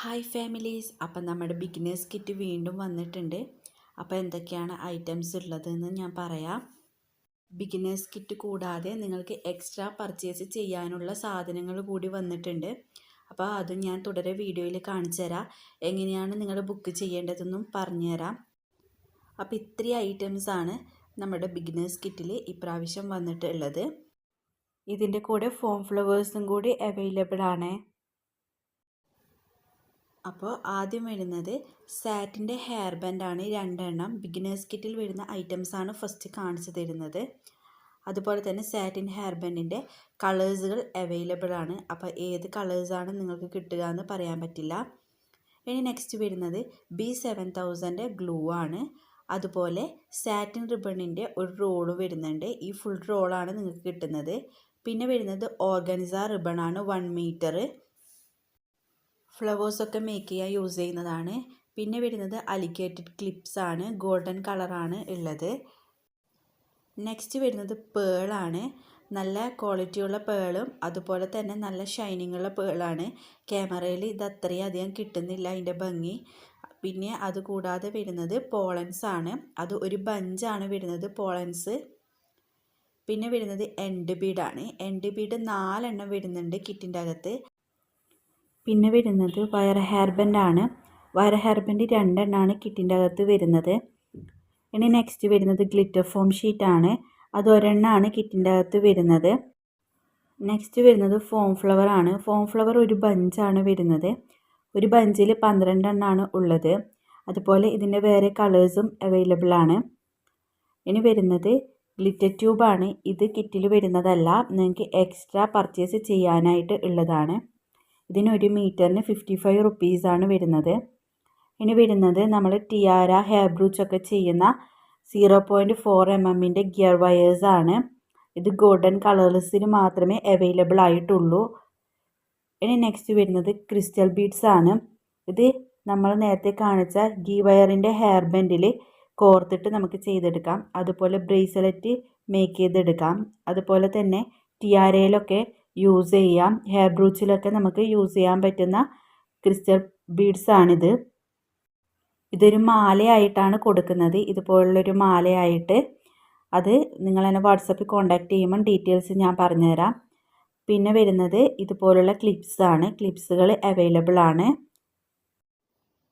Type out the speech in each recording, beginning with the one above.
Hi families അപ്പം നമ്മുടെ beginners kit വീണ്ടും വന്നിട്ടുണ്ട്. അപ്പോൾ എന്തൊക്കെയാണ് ഐറ്റംസ് ഉള്ളതെന്ന് ഞാൻ പറയാം. ബിഗിനേഴ്സ് കിറ്റ് കൂടാതെ നിങ്ങൾക്ക് എക്സ്ട്രാ പർച്ചേസ് ചെയ്യാനുള്ള സാധനങ്ങൾ കൂടി വന്നിട്ടുണ്ട്. അപ്പോൾ അതും ഞാൻ തുടരെ വീഡിയോയിൽ കാണിച്ചു തരാം എങ്ങനെയാണ് നിങ്ങൾ ബുക്ക് ചെയ്യേണ്ടതെന്നും പറഞ്ഞുതരാം. അപ്പോൾ ഇത്രയും ഐറ്റംസാണ് നമ്മുടെ ബിഗിനേഴ്സ് കിറ്റിൽ ഇപ്രാവശ്യം വന്നിട്ടുള്ളത്. ഇതിന്റെ കൂടെ ഫോം ഫ്ലവേഴ്സും കൂടി അവൈലബിൾ ആണ്. അപ്പോൾ ആദ്യം വരുന്നത് സാറ്റിന്റെ ഹെയർ ബാൻഡാണ്. രണ്ടെണ്ണം ബിഗിനേഴ്സ് കിറ്റിൽ വരുന്ന ഐറ്റംസ് ആണ് ഫസ്റ്റ് കാണിച്ചു തരുന്നത്. അതുപോലെ തന്നെ സാറ്റിൻ ഹെയർ ബാൻഡിന്റെ കളേഴ്സുകൾ അവൈലബിൾ ആണ്. അപ്പോൾ ഏത് കളേഴ്സാണ് നിങ്ങൾക്ക് കിട്ടുക എന്ന് പറയാൻ പറ്റില്ല. ഇനി നെക്സ്റ്റ് വരുന്നത് ബി സെവൻ തൗസൻഡ് ഗ്ലൂ ആണ്. അതുപോലെ സാറ്റിൻ റിബണിന്റെ ഒരു റോൾ വരുന്നുണ്ട്. ഈ ഫുൾ റോളാണ് നിങ്ങൾക്ക് കിട്ടുന്നത്. പിന്നെ വരുന്നത് ഓർഗൻസ റിബണാണ് വൺ മീറ്റർ. ഫ്ലവേഴ്സൊക്കെ മേക്ക് ചെയ്യാൻ യൂസ് ചെയ്യുന്നതാണ്. പിന്നെ വരുന്നത് അലിഗേറ്റഡ് ക്ലിപ്സാണ് ഗോൾഡൻ കളറാണ് ഉള്ളത്. നെക്സ്റ്റ് വരുന്നത് പേളാണ് നല്ല ക്വാളിറ്റിയുള്ള പേളും അതുപോലെ തന്നെ നല്ല ഷൈനിങ് ഉള്ള പേളാണ് ക്യാമറയിൽ ഇത് അത്രയും അധികം കിട്ടുന്നില്ല അതിന്റെ ഭംഗി. പിന്നെ അതുകൂടാതെ വരുന്നത് പോളൻസ് ആണ്. അത് ഒരു ബഞ്ചാണ് വരുന്നത് പോളൻസ്. പിന്നെ വരുന്നത് എൻഡ് ബീഡാണ് എൻഡ് ബീഡ് നാലെണ്ണം വരുന്നുണ്ട് കിറ്റിന്റെ അകത്ത്. പിന്നെ വരുന്നത് വയർ ഹെയർ ആണ്. വയർ ഹെയർ ബാൻഡ് രണ്ടെണ്ണമാണ് കിറ്റിന്റെ അകത്ത് വരുന്നത്. ഇനി നെക്സ്റ്റ് വരുന്നത് ഗ്ലിറ്റർ ഫോം ഷീറ്റാണ് അത് ഒരെണ്ണമാണ് കിറ്റിന്റെ അകത്ത് വരുന്നത്. നെക്സ്റ്റ് വരുന്നത് ഫോം ഫ്ലവർ ആണ്. ഫോം ഫ്ലവർ ഒരു ബഞ്ചാണ് വരുന്നത്. ഒരു ബഞ്ചിൽ പന്ത്രണ്ടെണ്ണമാണ് ഉള്ളത്. അതുപോലെ ഇതിന്റെ വേറെ കളേഴ്സും അവൈലബിൾ ആണ്. ഇനി വരുന്നത് ഗ്ലിറ്റർ ട്യൂബാണ് ഇത് കിറ്റിൽ വരുന്നതല്ല. നിങ്ങൾക്ക് എക്സ്ട്രാ പർച്ചേസ് ചെയ്യാനായിട്ട് ഉള്ളതാണ്. ഇതിന് ഒരു മീറ്ററിന് ഫിഫ്റ്റി ഫൈവ് റുപ്പീസാണ് വരുന്നത്. ഇനി വരുന്നത് നമ്മൾ ടിയാര ഹെയർ ബ്രൂച്ച് ഒക്കെ ചെയ്യുന്ന സീറോ പോയിന്റ് ഫോർ എം എമ്മിന്റെ ഗിയർ വയേഴ്സാണ് ഇത് ഗോൾഡൻ കളേഴ്സിന് മാത്രമേ അവൈലബിൾ ആയിട്ടുള്ളൂ. ഇനി നെക്സ്റ്റ് വരുന്നത് ക്രിസ്റ്റൽ ബീഡ്സ് ആണ്. ഇത് നമ്മൾ നേരത്തെ കാണിച്ച ഗീ വയറിന്റെ ഹെയർ ബെൻഡിൽ കോർത്തിട്ട് നമുക്ക് ചെയ്തെടുക്കാം. അതുപോലെ ബ്രേസ്ലെറ്റ് മേക്ക് ചെയ്തെടുക്കാം. അതുപോലെ തന്നെ ടിയാരയിലൊക്കെ യൂസ് ചെയ്യാം. ഹെയർ ബ്രൂച്ചിലൊക്കെ നമുക്ക് യൂസ് ചെയ്യാൻ പറ്റുന്ന ക്രിസ്റ്റൽ ബീഡ്സ് ആണിത്. ഇതൊരു മാലയായിട്ടാണ് കൊടുക്കുന്നത്. ഇതുപോലുള്ളൊരു മാലയായിട്ട് അത് നിങ്ങൾ എന്നെ വാട്സപ്പിൽ കോൺടാക്റ്റ് ചെയ്യുമ്പം ഡീറ്റെയിൽസ് ഞാൻ പറഞ്ഞുതരാം. പിന്നെ വരുന്നത് ഇതുപോലുള്ള ക്ലിപ്സ് ആണ്. ക്ലിപ്സുകൾ അവൈലബിൾ ആണ്.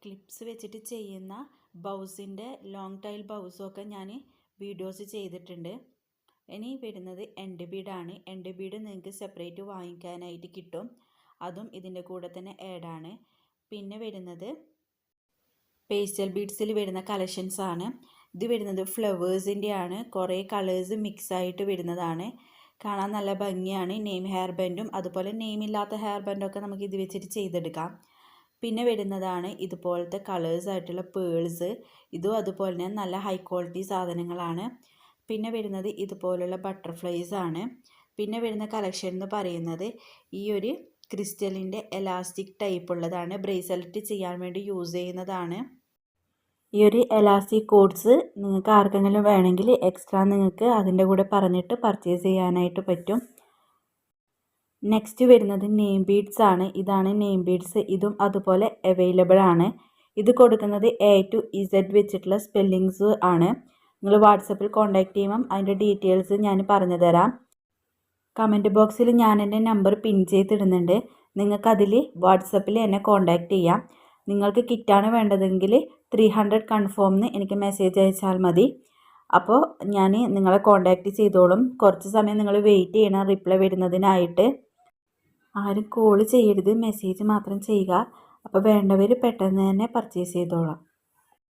ക്ലിപ്സ് വെച്ചിട്ട് ചെയ്യുന്ന ബൗസിന്റെ ലോങ് ടൈൽ ബൗസൊക്കെ ഞാൻ വീഡിയോസ് ചെയ്തിട്ടുണ്ട്. ഇനി വരുന്നത് എൻഡ് ബീഡാണ് എൻഡ് ബീഡ് നിങ്ങൾക്ക് സെപ്പറേറ്റ് വാങ്ങിക്കാനായിട്ട് കിട്ടും. അതും ഇതിന്റെ കൂടെ തന്നെ ആഡാണ് പിന്നെ വരുന്നത് പേസ്റ്റൽ ബീഡ്സിൽ വരുന്ന കളക്ഷൻസ് ആണ്. ഇത് വരുന്നത് ഫ്ലവേഴ്സിന്റെ ആണ്. കുറേ കളേഴ്സ് മിക്സ് ആയിട്ട് വരുന്നതാണ്. കാണാൻ നല്ല ഭംഗിയാണ്. നെയിം ഹെയർ ബാൻഡും അതുപോലെ നെയിം ഇല്ലാത്ത ഹെയർ ബാൻഡൊക്കെ നമുക്ക് ഇത് വെച്ചിട്ട് ചെയ്തെടുക്കാം. പിന്നെ വരുന്നതാണ് ഇതുപോലത്തെ കളേഴ്സ് ആയിട്ടുള്ള പേൾസ് ഇതും അതുപോലെ തന്നെ നല്ല ഹൈ ക്വാളിറ്റി സാധനങ്ങളാണ്. പിന്നെ വരുന്നത് ഇതുപോലുള്ള ബട്ടർഫ്ലൈസ് ആണ്. പിന്നെ വരുന്ന കളക്ഷൻ എന്ന് പറയുന്നത് ഈ ഒരു ക്രിസ്റ്റലിന്റെ എലാസ്റ്റിക് ടൈപ്പ് ഉള്ളതാണ്. ബ്രേസ്ലെറ്റ് ചെയ്യാൻ വേണ്ടി യൂസ് ചെയ്യുന്നതാണ്. ഈ ഒരു എലാസ്റ്റിക് കോഡ്സ് നിങ്ങൾക്ക് ആർക്കെങ്കിലും വേണമെങ്കിൽ എക്സ്ട്രാ നിങ്ങൾക്ക് അതിന്റെ കൂടെ പറഞ്ഞിട്ട് പർച്ചേസ് ചെയ്യാനായിട്ട് പറ്റും. നെക്സ്റ്റ് വരുന്നത് നെയിം ബീഡ്സ് ആണ്. ഇതാണ് നെയിം ബീഡ്സ് ഇതും അതുപോലെ അവൈലബിൾ ആണ്. ഇത് കൊടുക്കുന്നത് എ ടു ഇസഡ് വെച്ചിട്ടുള്ള സ്പെല്ലിങ്സ് ആണ്. നിങ്ങൾ വാട്സപ്പിൽ കോൺടാക്റ്റ് ചെയ്യുമ്പം അതിന്റെ ഡീറ്റെയിൽസ് ഞാൻ പറഞ്ഞു തരാം. കമന്റ് ബോക്സിൽ ഞാൻ എന്റെ നമ്പർ പിൻ ചെയ്തിടുന്നുണ്ട്. നിങ്ങൾക്കതിൽ വാട്സപ്പിൽ എന്നെ കോൺടാക്റ്റ് ചെയ്യാം. നിങ്ങൾക്ക് കിറ്റാണ് വേണ്ടതെങ്കിൽ ത്രീ ഹൺഡ്രഡ് കൺഫേംന്ന് എനിക്ക് മെസ്സേജ് അയച്ചാൽ മതി. അപ്പോൾ ഞാൻ നിങ്ങളെ കോൺടാക്റ്റ് ചെയ്തോളും. കുറച്ച് സമയം നിങ്ങൾ വെയിറ്റ് ചെയ്യണം റിപ്ലൈ വരുന്നതിനായിട്ട്. ആരും കോൾ ചെയ്യരുത്. മെസ്സേജ് മാത്രം ചെയ്യുക. അപ്പോൾ വേണ്ടവർ പെട്ടെന്ന് തന്നെ പർച്ചേസ് ചെയ്തോളാം.